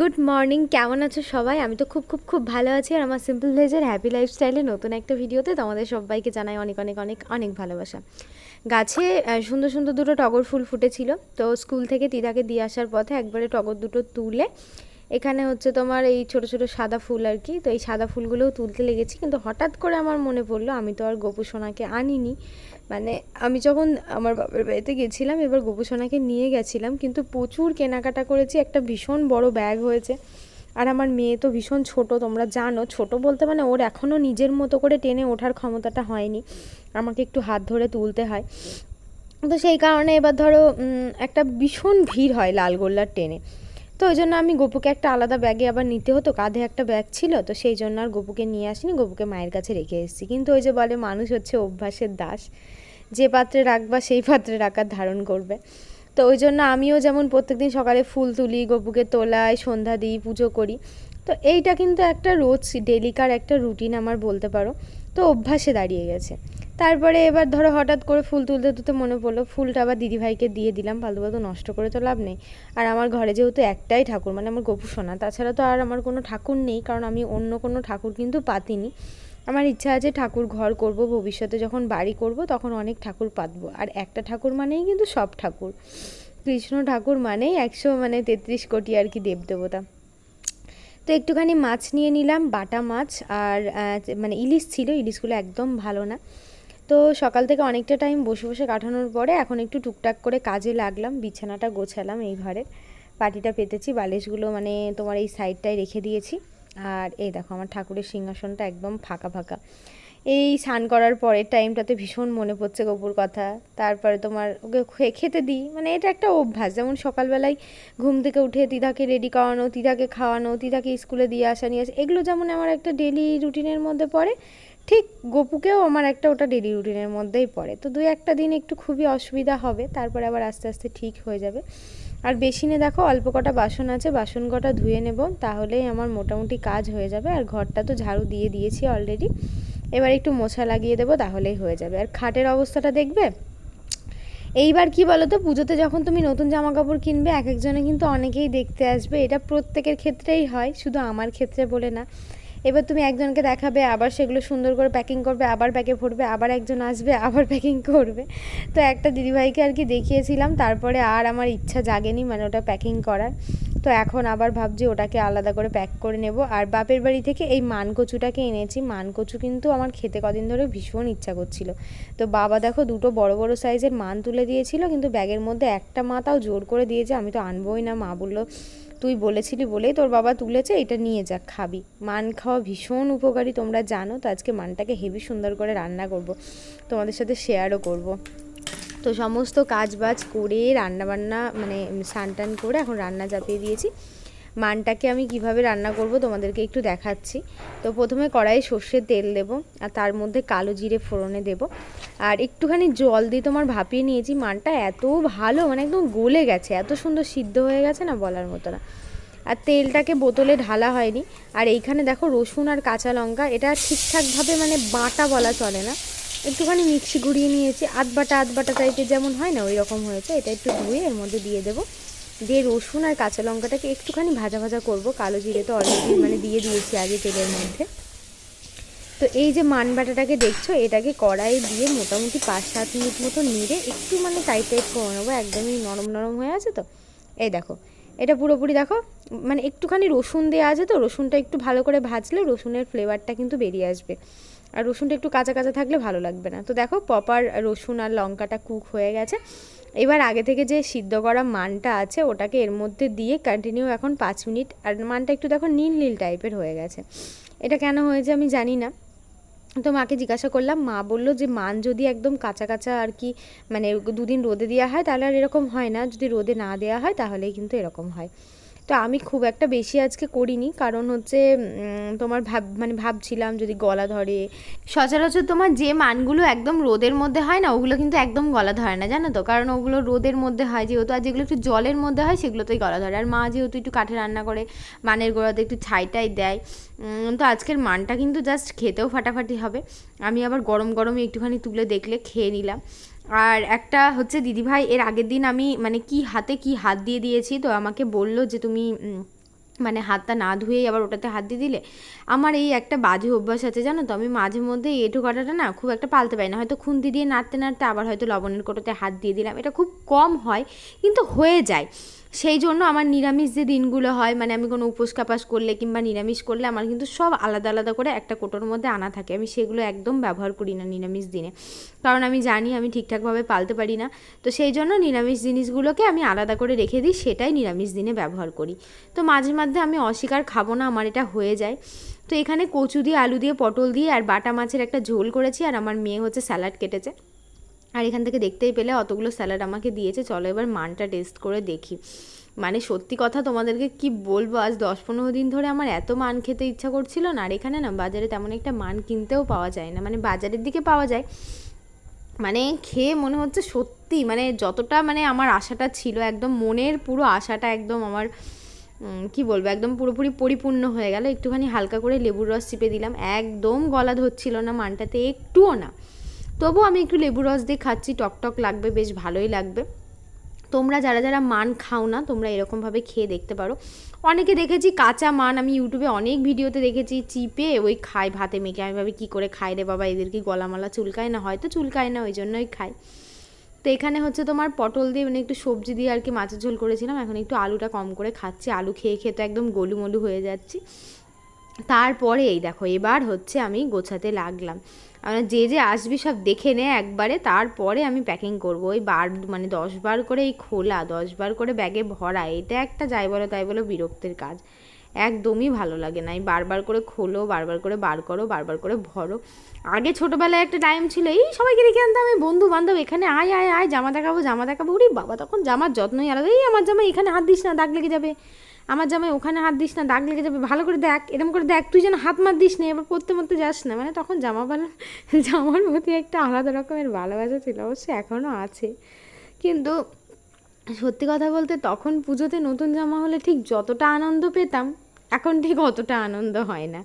Good morning কেমন আছো সবাই? আমি তো খুব খুব খুব ভালো আছি আর আমার সিম্পল ভেজের হ্যাপি লাইফস্টাইলে নতুন একটা ভিডিওতে তোমাদের সবাইকে জানাই অনেক অনেক অনেক অনেক ভালোবাসা। গাছে সুন্দর সুন্দর দুটো টগর ফুল ফুটেছিল। তো স্কুল থেকে দিদাকে দিয়ে আসার পথে একবারে টগর দুটো তুলে এখানে হচ্ছে তোমার এই ছোট ছোট সাদা ফুল আর কি। তো এই সাদা ফুলগুলোও তুলতে লেগেছি। কিন্তু হঠাৎ করে আমার মনে পড়ল, আমি তো আর গোপু সোনাকে আনিনি। মানে আমি যখন আমার বাবার বাড়িতে গেছিলাম, এবার গোপু সোনাকে নিয়ে গেছিলাম। কিন্তু প্রচুর কেনাকাটা করেছি, একটা ভীষণ বড় ব্যাগ হয়েছে। আর আমার মেয়ে তো ভীষণ ছোট, তোমরা জানো। ছোট বলতে মানে ওর এখনও নিজের মতো করে টেনে ওঠার ক্ষমতাটা হয়নি। আমাকে একটু হাত ধরে তুলতে হয়। তো সেই কারণে এবার ধরো একটা ভীষণ ভিড় হয় লালগোল্লার ট্রেনে তো ওই জন্য আমি গপুকে একটা আলাদা ব্যাগে আবার নিতে হতো, কাঁধে একটা ব্যাগ ছিল, তো সেই জন্য আর গপুকে নিয়ে আসিনি, গপুকে মায়ের কাছে রেখে এসেছি। কিন্তু ওই যে বলে মানুষ হচ্ছে অভ্যাসের দাস, যে পাত্রে রাখবা সেই পাত্রে রাখার ধারণ করবে। তো ওই জন্য আমিও যেমন প্রত্যেকদিন সকালে ফুল তুলি, গপুকে তোলাই, সন্ধ্যা দিই, পুজো করি। তো এইটা কিন্তু একটা রোজ ডেলিকার একটা রুটিন আমার বলতে পারো। তো অভ্যাসে দাঁড়িয়ে গেছে। তারপরে এবার ধরো হঠাৎ করে ফুল তুলতে তুলতে মনে পড়ল, ফুলটা আবার দিদিভাইকে দিয়ে দিলাম ফালতু ফালতু নষ্ট করে তো লাভ নেই। আর আমার ঘরে যেহেতু একটাই ঠাকুর মানে আমার গপু সোনা, তাছাড়া তো আর আমার কোনো ঠাকুর নেই, কারণ আমি অন্য কোনো ঠাকুর কিন্তু পাতিনি। আমার ইচ্ছা আছে ঠাকুর ঘর করব, ভবিষ্যতে যখন বাড়ি করব তখন অনেক ঠাকুর পাতবো, আর একটা ঠাকুর মানেই কিন্তু সব ঠাকুর। কৃষ্ণ ঠাকুর মানেই একশো মানে তেত্রিশ কোটি আর কি দেবদেবতা। তো একটুখানি মাছ নিয়ে নিলাম, বাটা মাছ, আর মানে ইলিশ ছিল, ইলিশগুলো একদম ভালো না। তো সকাল থেকে অনেকটা টাইম বসে বসে কাটানোর পরে এখন একটু টুকটাক করে কাজে লাগলাম, বিছানাটা গোছালাম এই ঘরের পাটিটা পেতেছি, বালিশগুলো মানে তোমার এই সাইডটায় রেখে দিয়েছি। আর এই দেখো আমার ঠাকুরের সিংহাসনটা একদম ফাঁকা ফাঁকা। এই স্নান করার পরের টাইমটাতে ভীষণ মনে পড়ছে গপুর কথা। তারপরে তোমার ওকে খেতে দিই। মানে এটা একটা অভ্যাস। যেমন সকালবেলায় ঘুম থেকে উঠে তিদাকে রেডি করানো তিদাকে খাওয়ানো তিদাকে স্কুলে দিয়ে আসা, নিয়ে আসা, এগুলো যেমন আমার একটা ডেলি রুটিনের মধ্যে পড়ে ঠিক গপুকেও আমার একটা ওটা ডেলি রুটিনের মধ্যেই পড়ে। তো দুই একটা দিন একটু খুবই অসুবিধা হবে, তারপরে আবার আস্তে আস্তে ঠিক হয়ে যাবে। আর বেসিনে দেখো, অল্প কটা বাসন আছে, বাসন কটা ধুয়ে নেব, তাহলেই আমার মোটামুটি কাজ হয়ে যাবে। আর ঘরটা তো ঝাড়ু দিয়ে দিয়েছি অলরেডি এবার একটু মোছা লাগিয়ে দেবো, তাহলেই হয়ে যাবে। আর খাটের অবস্থাটা দেখবে? এইবার কি বলো তো পুজোতে যখন তুমি নতুন জামা কাপড় কিনবে, এক একজনে কিন্তু অনেকেই দেখতে আসবে। এটা প্রত্যেকের ক্ষেত্রেই হয়, শুধু আমার ক্ষেত্রে বলে না। এবার তুমি একজনকে দেখাবে, আবার সেগুলো সুন্দর করে প্যাকিং করবে, আবার প্যাকে ভরবে, আবার একজন আসবে, আবার প্যাকিং করবে। তো একটা দিদিভাইকে আর কি দেখিয়েছিলাম, তারপরে আর আমার ইচ্ছা জাগেনি মানে ওটা প্যাকিং করার। তো এখন আবার ভাবছি ওটাকে আলাদা করে প্যাক করে নেব। আর বাপের বাড়ি থেকে এই মানকচুটাকে এনেছি। মানকচু কিন্তু আমার খেতে কদিন ধরে ভীষণ ইচ্ছা করছিল। তো বাবা দেখো দুটো বড় বড় সাইজের মান তুলে দিয়েছিল, কিন্তু ব্যাগের মধ্যে একটা মাথাও জোর করে দিয়েছে, আমি তো আনবোই না, মা বলল তুই বলেছিলি বলেই তোর বাবা তুলেছে, এটা নিয়ে যা খাবি। মান খাওয়া ভীষণ উপকারী, তোমরা জানো, তো আজকে মানটাকে হেভি সুন্দর করে রান্না করব, তোমাদের সাথে শেয়ারও করব। তো সমস্ত কাজ বাজ করে রান্নাবান্না মানে স্নান টান করে এখন রান্না চাপিয়ে দিয়েছি। মানটাকে আমি কীভাবে রান্না করব তোমাদেরকে একটু দেখাচ্ছি। তো প্রথমে কড়াইয়ে সর্ষের তেল দেব আর তার মধ্যে কালো জিরে ফোড়নে দেব। আর একটুখানি জল দিয়ে তোমার ভাপিয়ে নিয়েছি। মানটা এত ভালো মানে একদম গলে গেছে। এত সুন্দর সিদ্ধ হয়ে গেছে না বলার মতো না। আর তেলটাকে বোতলে ঢালা হয়নি। আর এইখানে দেখো রসুন আর কাঁচা লঙ্কা, এটা ঠিকঠাকভাবে মানে বাটা বলা চলে না। একটুখানি মিক্সি ঘুরিয়ে নিয়েছি। আধ বাটা আধ বাটা টাইপের যেমন হয় না ওই রকম হয়েছে। এটা একটু ধুয়ে এর মধ্যে দিয়ে দেবো। দিয়ে রসুন আর কাঁচা লঙ্কাটাকে একটুখানি ভাজা ভাজা করব। কালো জিরে তো অলরেডি মানে দিয়ে দিয়েছি আগে তেলের মধ্যে। তো এই যে মান বাটাটাকে দেখছ, এটাকে কড়াই দিয়ে মোটামুটি পাঁচ সাত মিনিট মতো নেড়ে একটু মানে টাইট টাইট করে নেব, একদমই নরম নরম হয়ে আছে তো। এই দেখো, এটা পুরোপুরি দেখো মানে একটুখানি রসুন দেওয়া আছে তো, রসুনটা একটু ভালো করে ভাজলে রসুনের ফ্লেভারটা কিন্তু বেরিয়ে আসবে। আর রসুনটা একটু কাঁচা কাঁচা থাকলে ভালো লাগবে না। তো দেখো প্রপার রসুন আর লঙ্কাটা কুক হয়ে গেছে। এবার আগে থেকে যে সিদ্ধ করা মানটা আছে, ওটাকে এর মধ্যে দিয়ে কন্টিনিউ এখন পাঁচ মিনিট। আর মানটা একটু দেখো নীল নীল টাইপের হয়ে গেছে। এটা কেন হয়েছে আমি জানি না। তো মাকে জিজ্ঞাসা করলাম, মা বলল যে মান যদি একদম কাঁচা কাঁচা আর কি মানে দুদিন রোদে দেওয়া হয়, তাহলে আর এরকম হয় না। যদি রোদে না দেওয়া হয়, তাহলেই কিন্তু এরকম হয়। তো আমি খুব একটা বেশি আজকে করিনি। কারণ হচ্ছে তোমার ভাব মানে ভাবছিলাম যদি গলা ধরে। সচরাচর তোমার যে মানগুলো একদম রোদের মধ্যে হয় না, ওগুলো কিন্তু একদম গলা ধরে না, জানো তো? কারণ ওগুলো রোদের মধ্যে হয়, যেহেতু আর যেগুলো একটু জলের মধ্যে হয়, সেগুলোতেই গলা ধরে। আর মা যেহেতু একটু কাঠে রান্না করে, মানের গোড়াতে একটু ছাইটাই দেয় তো আজকের মানটা কিন্তু জাস্ট খেতেও ফাটাফাটি হবে। আমি আবার গরম গরমে একটুখানি তুলে দেখলে খেয়ে নিলাম। আর একটা হচ্ছে, দিদিভাই, এর আগের দিন আমি মানে কি হাতে কি হাত দিয়ে দিয়েছি? তো আমাকে বলল যে, তুমি মানে হাতটা না ধুয়েই আবার ওটাতে হাত দিয়ে দিলে? আমার এই একটা বাজে অভ্যাস আছে, জানো তো? আমি মাঝে মধ্যে এঁটো কাটাটা না খুব একটা পালতে পারি না। হয়তো খুন্তি দিয়ে নাড়তে নাড়তে আবার হয়তো লবণের কোটোতে হাত দিয়ে দিলাম। এটা খুব কম হয়, কিন্তু হয়ে যায়। সেই জন্য আমার নিরামিষ যে দিনগুলো হয় মানে আমি কোনো উপোস কাপাস করলে কিংবা নিরামিষ করলে আমার কিন্তু সব আলাদা আলাদা করে একটা কোটোর মধ্যে আনা থাকে। আমি সেগুলো একদম ব্যবহার করি না নিরামিষ দিনে। কারণ আমি জানি আমি ঠিকঠাকভাবে পালতে পারি না। তো সেই জন্য নিরামিষ জিনিসগুলোকে আমি আলাদা করে রেখে দিই, সেটাই নিরামিষ দিনে ব্যবহার করি। তো মাঝে মধ্যে আমি অস্বীকার খাব না, আমার এটা হয়ে যায়। তো এখানে কচু দিয়ে, আলু দিয়ে, পটল দিয়ে আর বাটা মাছের একটা ঝোল করেছি আর আমার মেয়ে হচ্ছে স্যালাড কেটেছে। আর এখান থেকে দেখতেই পেলে অতগুলো স্যালাড আমাকে দিয়েছে। চলো এবার মানটা টেস্ট করে দেখি। মানে সত্যি কথা তোমাদেরকে কি বলব, আজ দশ পনেরো দিন ধরে আমার এত মান খেতে ইচ্ছা করছিল না। আর এখানে না বাজারে তেমন একটা মান কিনতেও পাওয়া যায় না। মানে বাজারের দিকে পাওয়া যায়। মানে খেয়ে মনে হচ্ছে সত্যি মানে যতটা মানে আমার আশাটা ছিল, একদম মনের পুরো আশাটা একদম আমার কি বলব, একদম পুরোপুরি পরিপূর্ণ হয়ে গেল। একটুখানি হালকা করে লেবুর রস চিপে দিলাম। একদম গলা ধরছিল না মানটাতে, একটুও না। তবু আমি একটু লেবুর রস দিয়ে খাচ্ছি, টক টক লাগবে, বেশ ভালোই লাগবে। তোমরা যারা যারা মান খাও না, তোমরা এরকমভাবে খেয়ে দেখতে পারো। অনেকে দেখেছি কাঁচা মান, আমি ইউটিউবে অনেক ভিডিওতে দেখেছি, চিপে ওই খায় ভাতে মেখে। আমি ভাবি, কী করে খায় রে বাবা? এদের কি গলামালা চুলকায় না? হয়তো চুলকায় না, ওই জন্যই খায়। তো এখানে হচ্ছে তোমার পটল দিয়ে মানে একটু সবজি দিয়ে আর কি মাছের ঝোল করেছিলাম। এখন একটু আলুটা কম করে খাচ্ছি। আলু খেয়ে খেয়ে তো একদম গোলুমলু হয়ে যাচ্ছি। তারপরে এই দেখো, এবার হচ্ছে আমি গোছাতে লাগলাম। আমরা যে যে আসবি সব দেখে নে একবারে, তারপরে আমি প্যাকিং করব। ওই বার মানে দশ বার করে এই খোলা, দশ বার করে ব্যাগে ভরা, এটা একটা যাই বলো তাই বলো বিরক্তের কাজ। একদমই ভালো লাগে না। এই বারবার করে খোলো বারবার করে বার করো বারবার করে ভরো। আগে ছোটোবেলায় একটা টাইম ছিল, এই সবাইকে রেখে আনতাম আমি বন্ধু বান্ধব এখানে আয় আয় আয়, জামা দেখাবো জামা দেখাবো। উরি বাবা, তখন জামার যত্নই আলাদা। এই আমার জামা এখানে হাত দিস না, দাগ লেগে যাবে। আমার জামাই ওখানে হাত দিস না, দাগ লেগে যাবে, ভালো করে দেখ, এরম করে দেখ, তুই যেন হাত মার দিস না, এবার পড়তে মরতে যাস না। মানে তখন জামা ভালো জামার প্রতি একটা আলাদা রকমের ভালোবাসা ছিল, অবশ্য এখনও আছে। কিন্তু সত্যি কথা বলতে তখন পুজোতে নতুন জামা হলে ঠিক যতটা আনন্দ পেতাম এখন ঠিক অতটা আনন্দ হয় না।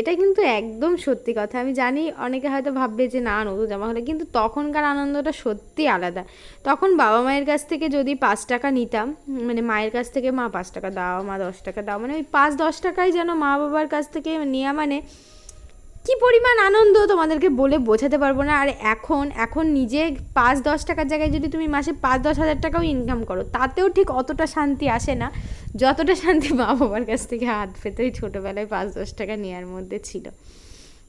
এটা কিন্তু একদম সত্যি কথা। আমি জানি অনেকে হয়তো ভাববে যে, না, নতুন জামা হলে কিন্তু তখনকার আনন্দটা সত্যি আলাদা। তখন বাবা মায়ের কাছ থেকে যদি পাঁচ টাকা নিতাম মানে মায়ের কাছ থেকে, মা, পাঁচ টাকা দাও, মা, দশ টাকা দাও। মানে ওই পাঁচ, দশ টাকাই যেন মা বাবার কাছ থেকে নেওয়া মানে কি পরিমাণ আনন্দ তোমাদেরকে বলে বোঝাতে পারব না। আর এখন এখন নিজে পাঁচ, দশ টাকার জায়গায় যদি তুমি মাসে পাঁচ, দশ হাজার টাকাও ইনকাম করো, তাতেও ঠিক অতটা শান্তি আসে না। যতটা শান্তি মা বাবার কাছ থেকে হাত পেতে ওই ছোটোবেলায় পাঁচ, দশ টাকা নেওয়ার মধ্যে ছিল।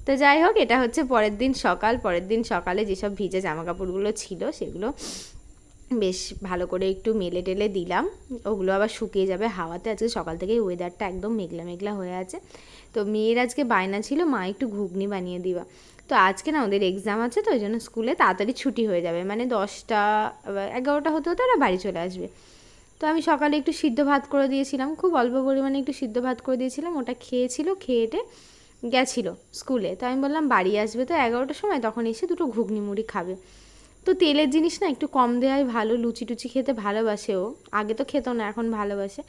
তো যাই হোক, এটা হচ্ছে পরের দিন সকাল। পরের দিন সকালে যেসব ভিজে জামা কাপড়গুলো ছিল, সেগুলো বেশ ভালো করে একটু মেলে টেলে দিলাম। ওগুলো আবার শুকিয়ে যাবে হাওয়াতে। আজকে সকাল থেকেই ওয়েদারটা একদম মেঘলা মেঘলা হয়ে আছে। তো মেয়ের আজকে বায়না ছিল, মা, একটু ঘুগনি বানিয়ে দিবা। তো আজকে না ওদের এক্সাম আছে তো, ওই জন্য স্কুলে তাড়াতাড়ি ছুটি হয়ে যাবে। মানে দশটা এগারোটা হতে হতে ওরা বাড়ি চলে আসবে। তো আমি সকালে একটু সিদ্ধ ভাত করে দিয়েছিলাম। খুব অল্প পরিমাণে একটু সিদ্ধ ভাত করে দিয়েছিলাম। ওটা খেয়েছিল, খেয়েটে গেছিল স্কুলে তো আমি বললাম, বাড়ি আসবে তো এগারোটার সময়, তখন এসে দুটো ঘুগনি মুড়ি খাবে। তো তেলের জিনিস না একটু কম দেওয়াই ভালো, লুচি টুচি খেতে ভালোবাসে ও আগে তো খেত না, এখন ভালোবাসে।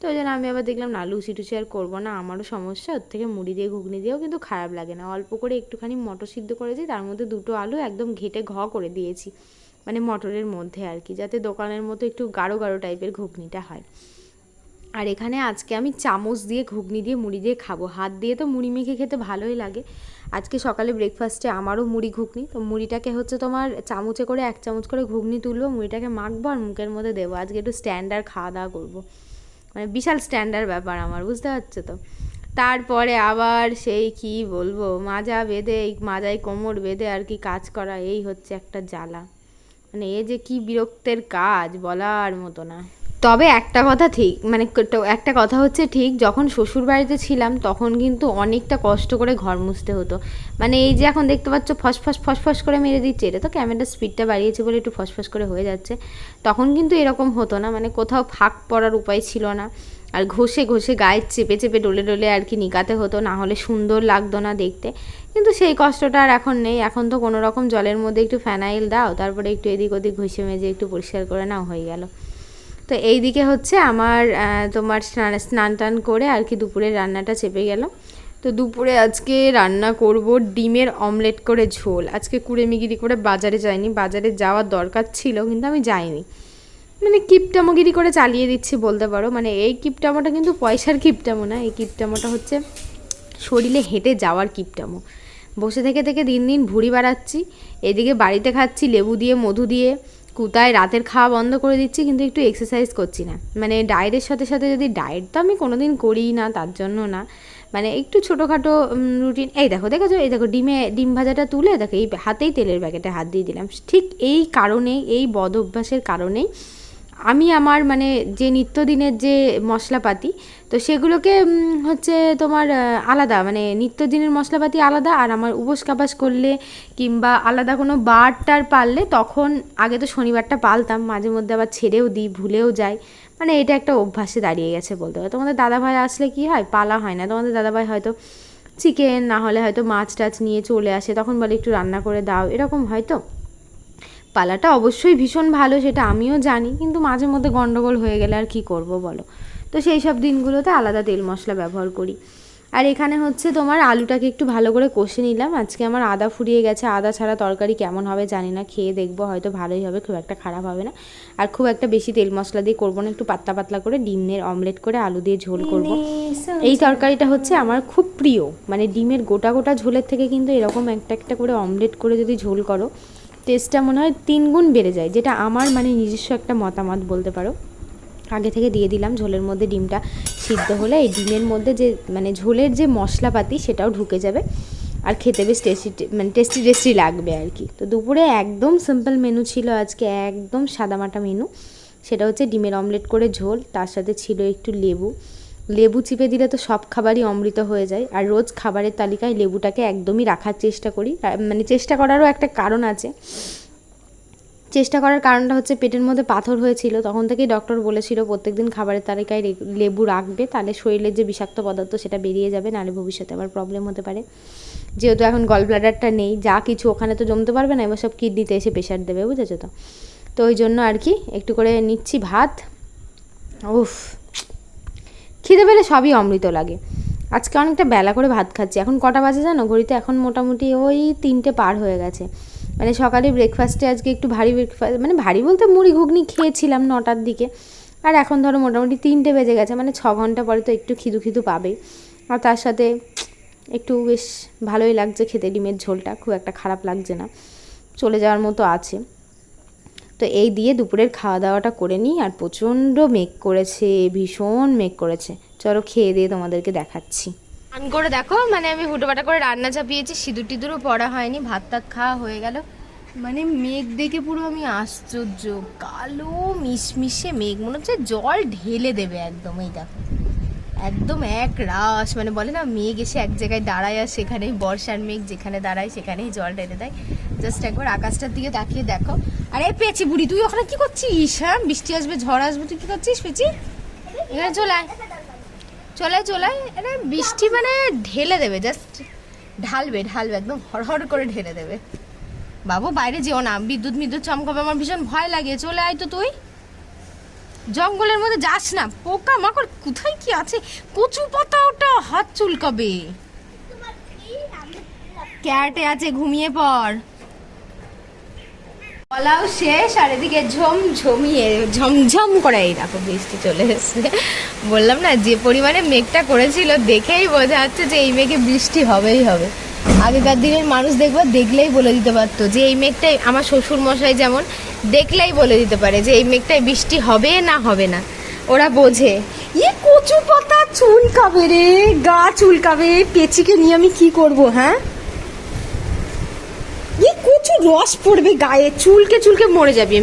তো ওই জন্য আমি আবার দেখলাম, না, লুচি টুচি আর করব না, আমারও সমস্যা। ওর থেকে মুড়ি দিয়ে, ঘুগনি দিয়েও কিন্তু খারাপ লাগে না। অল্প করে একটুখানি মটর সিদ্ধ করেছি, তার মধ্যে দুটো আলু একদম ঘেটে ঘ করে দিয়েছি মানে মটরের মধ্যে আর কি, যাতে দোকানের মতো একটু গাঢ় গাঢ় টাইপের ঘুগনিটা হয়। আর এখানে আজকে আমি চামচ দিয়ে, ঘুগনি দিয়ে, মুড়ি দিয়ে খাব। হাত দিয়ে তো মুড়ি মেখে খেতে ভালোই লাগে। আজকে সকালে ব্রেকফাস্টে আমারও মুড়ি ঘুগনি, তো মুড়িটাকে হচ্ছে তোমার চামচে করে এক চামচ করে ঘুগনি তুলবো, মুড়িটাকে মাখবো আর মুখের মধ্যে দেবো। আজকে একটু স্ট্যান্ডার্ড খাওয়া দাওয়া করব। মানে বিশাল স্ট্যান্ডার্ড ব্যাপার আমার, বুঝতে পারছ তো? তারপরে আবার সেই কি বলব, মাজা বেঁধে এই মাজায় কোমর বেঁধে আর কি কাজ করা, এই হচ্ছে একটা জ্বালা। মানে এ যে কি বিরক্তের কাজ বলার মতো না। তবে একটা কথা ঠিক মানে একটা কথা হচ্ছে ঠিক, যখন শ্বশুর বাড়িতে ছিলাম তখন কিন্তু অনেকটা কষ্ট করে ঘর মুছতে হতো। মানে এই যে এখন দেখতে পাচ্ছ ফসফস ফসফস করে মেরে দিচ্ছে, এটা তো ক্যামেরার স্পিডটা বাড়িয়েছে বলে একটু ফসফস করে হয়ে যাচ্ছে। তখন কিন্তু এরকম হতো না মানে কোথাও ফাঁক পড়ার উপায় ছিল না। আর ঘষে ঘষে গায়ে চেপে চেপে ডলে ডলে আর কি নিকাতে হতো, না হলে সুন্দর লাগতো না দেখতে। কিন্তু সেই কষ্টটা আর এখন নেই, এখন তো কোনো রকম জলের মধ্যে একটু ফ্যানাইল দাও, তারপরে একটু এদিক ওদিক ঘষে মেজে একটু পরিষ্কার করে নাও, হয়ে গেল। তো এই দিকে হচ্ছে আমার তোমার স্নান স্নান টান করে আর কি দুপুরের রান্নাটা চেপে গেল। তো দুপুরে আজকে রান্না করব ডিমের অমলেট করে ঝোল। আজকে কুড়ে মিগিরি করে বাজারে যাইনি, বাজারে যাওয়ার দরকার ছিল কিন্তু আমি যাইনি। মানে কিপটামোগিরি করে চালিয়ে দিচ্ছি বলতে পারো। মানে এই কিপটামোটা কিন্তু পয়সার কিপটামো না, এই কিপটামোটা হচ্ছে শরীরে হেঁটে যাওয়ার কিপটামো। বসে থেকে থেকে দিন দিন ভুড়ি বাড়াচ্ছি, এদিকে বাড়িতে খাচ্ছি লেবু দিয়ে, মধু দিয়ে কুতায় রাতের খাওয়া বন্ধ করে দিচ্ছি, কিন্তু একটু এক্সারসাইজ করছি না। মানে ডায়েটের সাথে সাথে যদি ডায়েট তো আমি কোনোদিন করিই না, তার জন্য না। মানে একটু ছোটোখাটো রুটিন এই দেখো, দেখেছ? এই দেখো, ডিমে, ডিম ভাজাটা তুলে দেখো, এই হাতেই তেলের প্যাকেটে হাত দিয়ে দিলাম। ঠিক এই কারণেই, এই বদ অভ্যাসের কারণেই আমি আমার মানে যে নিত্যদিনের যে মশলাপাতি তো সেগুলোকে হচ্ছে তোমার আলাদা মানে নিত্যদিনের মশলাপাতি আলাদা আর আমার উপোস কাপাস করলে কিংবা আলাদা কোনো বারটার পারলে তখন আগে তো শনিবারটা পালতাম, মাঝে মধ্যে আবার ছেড়েও দিই, ভুলেও যাই। মানে এটা একটা অভ্যাসে দাঁড়িয়ে গেছে বলতে পারো তোমাদের দাদাভাই আসলে কি হয়? পালা হয় না। তোমাদের দাদাভাই হয়তো চিকেন, না হলে হয়তো মাছ টাছ নিয়ে চলে আসে, তখন বলে একটু রান্না করে দাও, এরকম হয়তো পালাটা অবশ্যই ভীষণ ভালো, সেটা আমিও জানি, কিন্তু মাঝে মধ্যে গন্ডগোল হয়ে গেলে আর কি করব বলো? তো সেই সব দিনগুলোতে আলাদা তেল মশলা ব্যবহার করি। আর এখানে হচ্ছে তোমার আলুটাকে একটু ভালো করে কষে নিলাম। আজকে আমার আদা ফুরিয়ে গেছে। আদা ছাড়া তরকারি কেমন হবে জানি না। খেয়ে দেখব, হয়তো ভালোই হবে, খুব একটা খারাপ হবে না। আর খুব একটা বেশি তেল মশলা দিয়ে করব না, একটু পাতলা পাতলা করে ডিমের অমলেট করে আলু দিয়ে ঝোল করব। এই তরকারিটা হচ্ছে আমার খুব প্রিয়। মানে ডিমের গোটা গোটা ঝোলের থেকে কিন্তু এরকম একটা একটা করে অমলেট করে যদি ঝোল করো টেস্টটা মনে হয় তিন গুণ বেড়ে যায়। যেটা আমার মানে নিজস্ব একটা মতামত বলতে পারো। আগে থেকে দিয়ে দিলাম, ঝোলের মধ্যে ডিমটা সিদ্ধ হলে এই ডিমের মধ্যে যে মানে ঝোলের যে মশলাপাতি সেটাও ঢুকে যাবে আর খেতে বেশ টেস্টি মানে টেস্টি টেস্টি লাগবে আর কি। তো দুপুরে একদম সিম্পল মেনু ছিল আজকে, একদম সাদামাটা মেনু সেটা হচ্ছে ডিমের অমলেট করে ঝোল, তার সাথে ছিল একটু লেবু। লেবু চিপে দিলে তো সব খাবারই অমৃত হয়ে যায়। আর রোজ খাবারের তালিকায় লেবুটাকে একদমই রাখার চেষ্টা করি। মানে চেষ্টা করারও একটা কারণ আছে। চেষ্টা করার কারণটা হচ্ছে পেটের মধ্যে পাথর হয়েছিল। তখন থেকেই ডক্টর বলেছিল, প্রত্যেকদিন খাবারের তালিকায় লেবু রাখবে, তাহলে শরীরের যে বিষাক্ত পদার্থ সেটা বেরিয়ে যাবে, নাহলে ভবিষ্যতে আবার প্রবলেম হতে পারে। যেহেতু এখন গল ব্লাডারটা নেই, যা কিছু ওখানে তো জমতে পারবে না, এবার সব কিডনিতে এসে প্রেশার দেবে, বুঝেছ তো? তো ওই জন্য আর কি, একটু করে নিচ্ছি ভাত। উফ, খিদে পেলে সবই অমৃত লাগে। আজকে অনেকটা বেলা করে ভাত খাচ্ছি। এখন কটা বাজে জানো? ঘড়িতে এখন মোটামুটি ওই তিনটে পার হয়ে গেছে। মানে সকালে ব্রেকফাস্টে আজকে একটু ভারী ব্রেকফাস্ট মানে ভারী বলতে মুড়ি ঘুগনি খেয়েছিলাম নটার দিকে। আর এখন ধরো মোটামুটি তিনটে বেজে গেছে মানে ছ ঘণ্টা পরে তো একটু খিদু খিদু পাবে আর তার সাথে একটু বেশ ভালোই লাগছে খেতে, ডিমের ঝোলটা, খুব একটা খারাপ লাগছে না। চলে যাওয়ার মতো আছে। তো এই দিয়ে দুপুরের খাওয়া দাওয়াটা করে নিই, আর প্রচণ্ড মেঘ করেছে, ভীষণ মেঘ করেছে। চলো খেয়ে দিয়ে তোমাদেরকে দেখাচ্ছি। আন করে দেখো মানে আমি হুটোপাটা করে রান্না চাপিয়েছি, সিঁদুর টিঁদুরও পড়া হয়নি, ভাত টাত খাওয়া হয়ে গেল। মানে মেঘ দেখে পুরো আমি আশ্চর্য, কালো মিশমিশে মেঘ, মনে হচ্ছে জল ঢেলে দেবে একদম, এই দেখো। একদম এক রাস মানে বলে না, মেঘ এসে এক জায়গায় দাঁড়ায় আর সেখানেই বর্ষার মেঘ, যেখানে দাঁড়ায় সেখানেই জল ঢেলে দেয়। জাস্ট একবার আকাশটার দিকে তাকিয়ে দেখো। আরে পেঁচি বুড়ি, তুই ওখানে কি করছিস হ্যাঁ? বৃষ্টি আসবে, ঝড় আসবে, তুই কি করছিস, পেঁচি? এখানে চলে আয়। চলে আয়, চলে আয়। আরে বৃষ্টি মানে ঢেলে দেবে জাস্ট ঢালবে ঢালবে একদম হড়হড় করে ঢেলে দেবে। বাবু বাইরে যেও না বিদ্যুৎ বিদ্যুৎ চমকাবে আমার ভীষণ ভয় লাগে চলে আয় তো তুই। জঙ্গলের মধ্যে যাস না পোকা মাকড় কোথায় কি আছে? কচু পাতা ওটা হাত চুলকাবে। ক্যাটে আছে ঘুমিয়ে পড়। বলাও শেষ, আর এদিকে ঝম ঝমিয়ে ঝমঝম করে এই দেখো বৃষ্টি চলে এসেছে। বললাম না, যে পরিমাণে মেঘটা করেছিল, দেখেই বোঝা যাচ্ছে যে এই মেঘে বৃষ্টি হবেই হবে। আগেকার দিনের মানুষ দেখব দেখলেই বলে দিতে পারতো যে এই মেঘটাই, আমার শ্বশুর মশাই যেমন, দেখলেই বলে দিতে পারে যে এই মেঘটায় বৃষ্টি হবে না হবে না। ওরা বোঝে ইয়ে কচু পাতা চুলকাবে রে, গা চুলকাবে, পেঁচিকে নিয়ে আমি কি করব হ্যাঁ? রস পড়বে গায়ে চুলকে চুলকে মরে যাবি